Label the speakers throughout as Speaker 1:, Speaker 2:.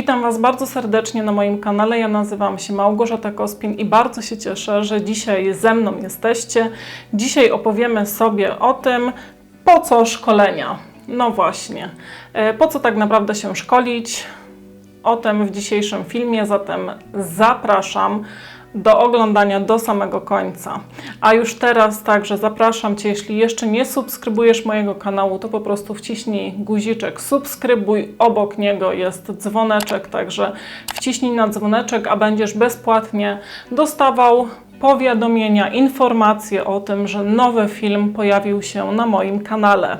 Speaker 1: Witam Was bardzo serdecznie na moim kanale. Ja nazywam się Małgorzata Kospin i bardzo się cieszę, że dzisiaj ze mną jesteście. Dzisiaj opowiemy sobie o tym, po co szkolenia. No właśnie, e, po co tak naprawdę się szkolić? O tym w dzisiejszym filmie, zatem zapraszam do oglądania do samego końca. A już teraz także zapraszam Cię, jeśli jeszcze nie subskrybujesz mojego kanału, to po prostu wciśnij guziczek subskrybuj, obok niego jest dzwoneczek, także wciśnij na dzwoneczek, a będziesz bezpłatnie dostawał powiadomienia, informacje o tym, że nowy film pojawił się na moim kanale.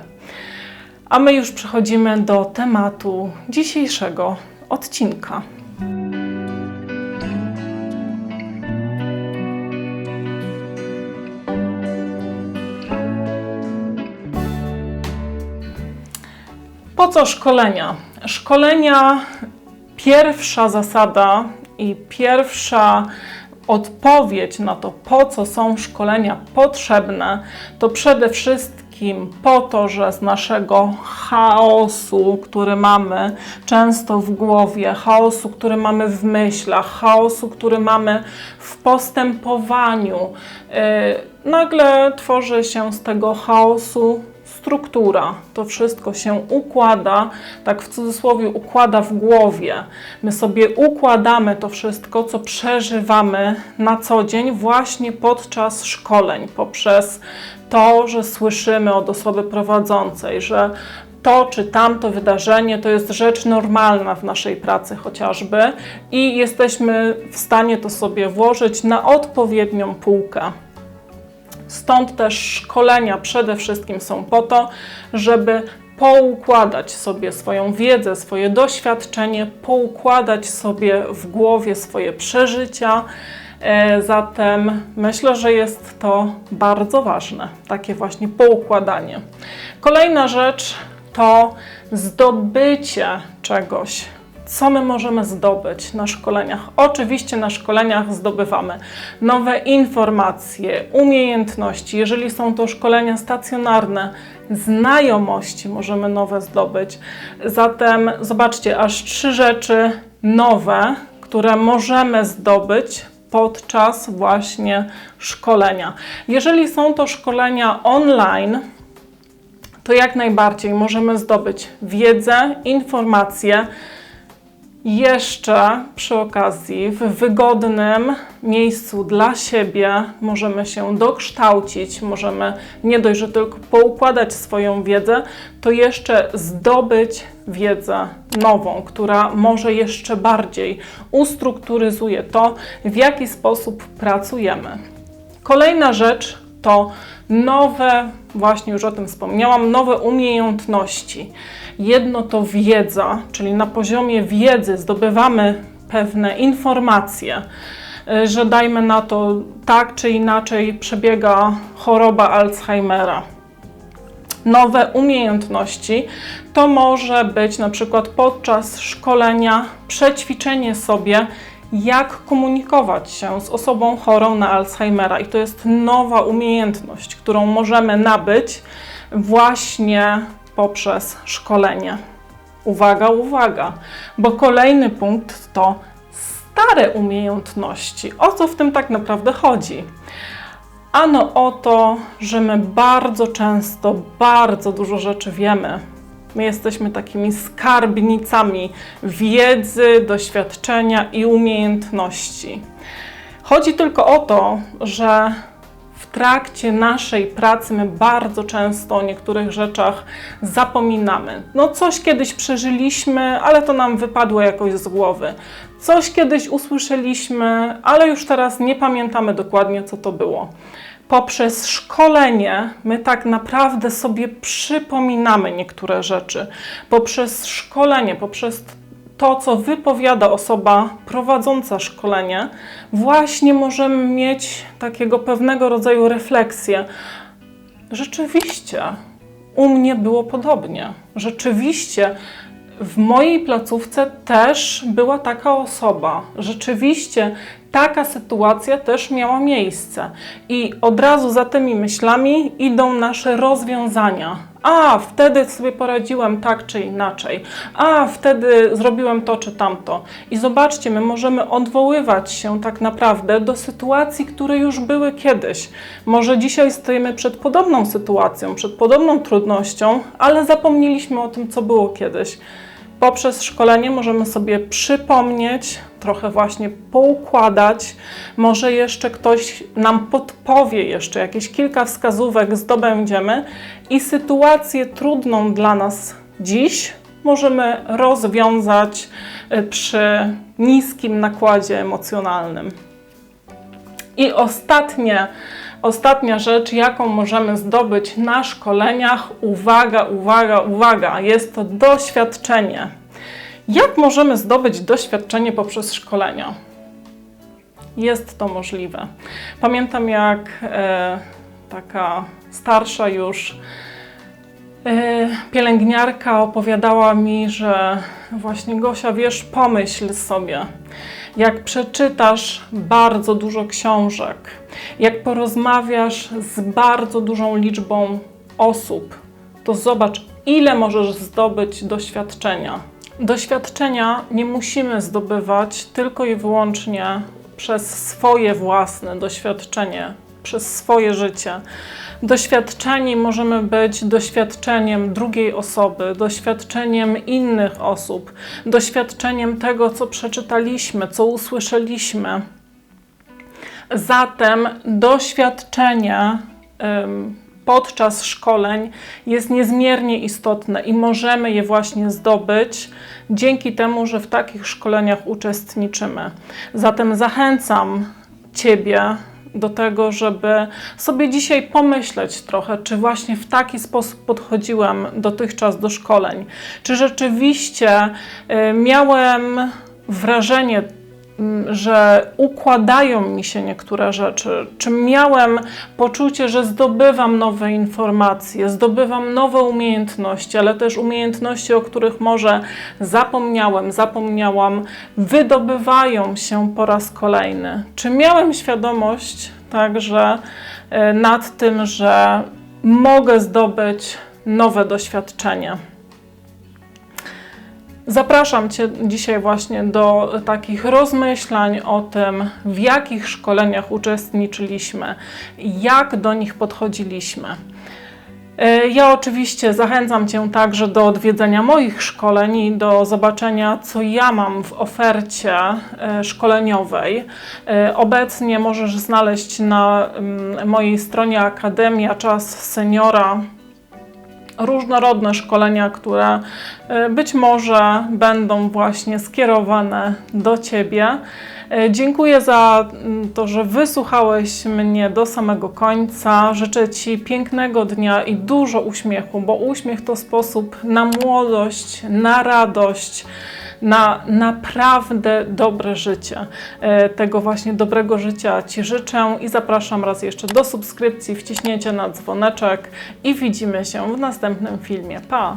Speaker 1: A my już przechodzimy do tematu dzisiejszego odcinka. Po co szkolenia? Szkolenia, pierwsza zasada i pierwsza odpowiedź na to, po co są szkolenia potrzebne, to przede wszystkim po to, że z naszego chaosu, który mamy często w głowie, chaosu, który mamy w myślach, chaosu, który mamy w postępowaniu, yy, nagle tworzy się z tego chaosu struktura, to wszystko się układa, tak w cudzysłowie układa w głowie. My sobie układamy to wszystko, co przeżywamy na co dzień, właśnie podczas szkoleń, poprzez to, że słyszymy od osoby prowadzącej, że to czy tamto wydarzenie to jest rzecz normalna w naszej pracy chociażby i jesteśmy w stanie to sobie włożyć na odpowiednią półkę. Stąd też szkolenia przede wszystkim są po to, żeby poukładać sobie swoją wiedzę, swoje doświadczenie, poukładać sobie w głowie swoje przeżycia. E, zatem myślę, że jest to bardzo ważne, takie właśnie poukładanie. Kolejna rzecz to zdobycie czegoś co my możemy zdobyć na szkoleniach? Oczywiście na szkoleniach zdobywamy nowe informacje, umiejętności. Jeżeli są to szkolenia stacjonarne, znajomości możemy nowe zdobyć. Zatem zobaczcie, aż trzy rzeczy nowe, które możemy zdobyć podczas właśnie szkolenia. Jeżeli są to szkolenia online, to jak najbardziej możemy zdobyć wiedzę, informacje, jeszcze przy okazji w wygodnym miejscu dla siebie możemy się dokształcić, możemy nie dość, że tylko poukładać swoją wiedzę, to jeszcze zdobyć wiedzę nową, która może jeszcze bardziej ustrukturyzuje to, w jaki sposób pracujemy. Kolejna rzecz to nowe, właśnie już o tym wspomniałam, nowe umiejętności. Jedno to wiedza, czyli na poziomie wiedzy zdobywamy pewne informacje, y, że dajmy na to tak czy inaczej przebiega choroba Alzheimera. Nowe umiejętności to może być na przykład podczas szkolenia przećwiczenie sobie, jak komunikować się z osobą chorą na Alzheimera. I to jest nowa umiejętność, którą możemy nabyć właśnie poprzez szkolenie. Uwaga, uwaga, bo kolejny punkt to stare umiejętności. O co w tym tak naprawdę chodzi? Ano o to, że my bardzo często, bardzo dużo rzeczy wiemy. My jesteśmy takimi skarbnicami wiedzy, doświadczenia i umiejętności. Chodzi tylko o to, że trakcie naszej pracy my bardzo często o niektórych rzeczach zapominamy. No coś kiedyś przeżyliśmy, ale to nam wypadło jakoś z głowy. Coś kiedyś usłyszeliśmy, ale już teraz nie pamiętamy dokładnie, co to było. Poprzez szkolenie my tak naprawdę sobie przypominamy niektóre rzeczy. Poprzez szkolenie, poprzez to, co wypowiada osoba prowadząca szkolenie, właśnie możemy mieć takiego pewnego rodzaju refleksję. Rzeczywiście, u mnie było podobnie. Rzeczywiście, w mojej placówce też była taka osoba. Rzeczywiście taka sytuacja też miała miejsce. I od razu za tymi myślami idą nasze rozwiązania. A, wtedy sobie poradziłem tak czy inaczej. A, wtedy zrobiłem to czy tamto. I zobaczcie, my możemy odwoływać się tak naprawdę do sytuacji, które już były kiedyś. Może dzisiaj stoimy przed podobną sytuacją, przed podobną trudnością, ale zapomnieliśmy o tym, co było kiedyś. Poprzez szkolenie możemy sobie przypomnieć, trochę właśnie poukładać. Może jeszcze ktoś nam podpowie, jeszcze jakieś kilka wskazówek zdobędziemy i sytuację trudną dla nas dziś możemy rozwiązać y, przy niskim nakładzie emocjonalnym. I ostatnie, ostatnia rzecz, jaką możemy zdobyć na szkoleniach, uwaga, uwaga, uwaga, jest to doświadczenie. Jak możemy zdobyć doświadczenie poprzez szkolenia? Jest to możliwe. Pamiętam, jak e, taka starsza już e, pielęgniarka opowiadała mi, że właśnie Gosia, wiesz, pomyśl sobie, jak przeczytasz bardzo dużo książek, jak porozmawiasz z bardzo dużą liczbą osób, to zobacz, ile możesz zdobyć doświadczenia. Doświadczenia nie musimy zdobywać tylko i wyłącznie przez swoje własne doświadczenie, przez swoje życie. Doświadczeni możemy być doświadczeniem drugiej osoby, doświadczeniem innych osób, doświadczeniem tego, co przeczytaliśmy, co usłyszeliśmy. Zatem doświadczenie ym, podczas szkoleń jest niezmiernie istotne i możemy je właśnie zdobyć dzięki temu, że w takich szkoleniach uczestniczymy. Zatem zachęcam Ciebie do tego, żeby sobie dzisiaj pomyśleć trochę, czy właśnie w taki sposób podchodziłem dotychczas do szkoleń. Czy rzeczywiście y, miałem wrażenie, że układają mi się niektóre rzeczy, czy miałem poczucie, że zdobywam nowe informacje, zdobywam nowe umiejętności, ale też umiejętności, o których może zapomniałem, zapomniałam, wydobywają się po raz kolejny. Czy miałem świadomość także e, nad tym, że mogę zdobyć nowe doświadczenie? Zapraszam Cię dzisiaj właśnie do takich rozmyślań o tym, w jakich szkoleniach uczestniczyliśmy, jak do nich podchodziliśmy. E, Ja oczywiście zachęcam Cię także do odwiedzenia moich szkoleń i do zobaczenia, co ja mam w ofercie e, szkoleniowej. E, Obecnie możesz znaleźć na mm, mojej stronie Akademia Czas Seniora różnorodne szkolenia, które e, być może będą właśnie skierowane do Ciebie. E, Dziękuję za mm, to, że wysłuchałeś mnie do samego końca. Życzę Ci pięknego dnia i dużo uśmiechu, bo uśmiech to sposób na młodość, na radość na naprawdę dobre życie. E, Tego właśnie dobrego życia Ci życzę i zapraszam raz jeszcze do subskrypcji, wciśnięcia na dzwoneczek i widzimy się w następnym filmie. Pa!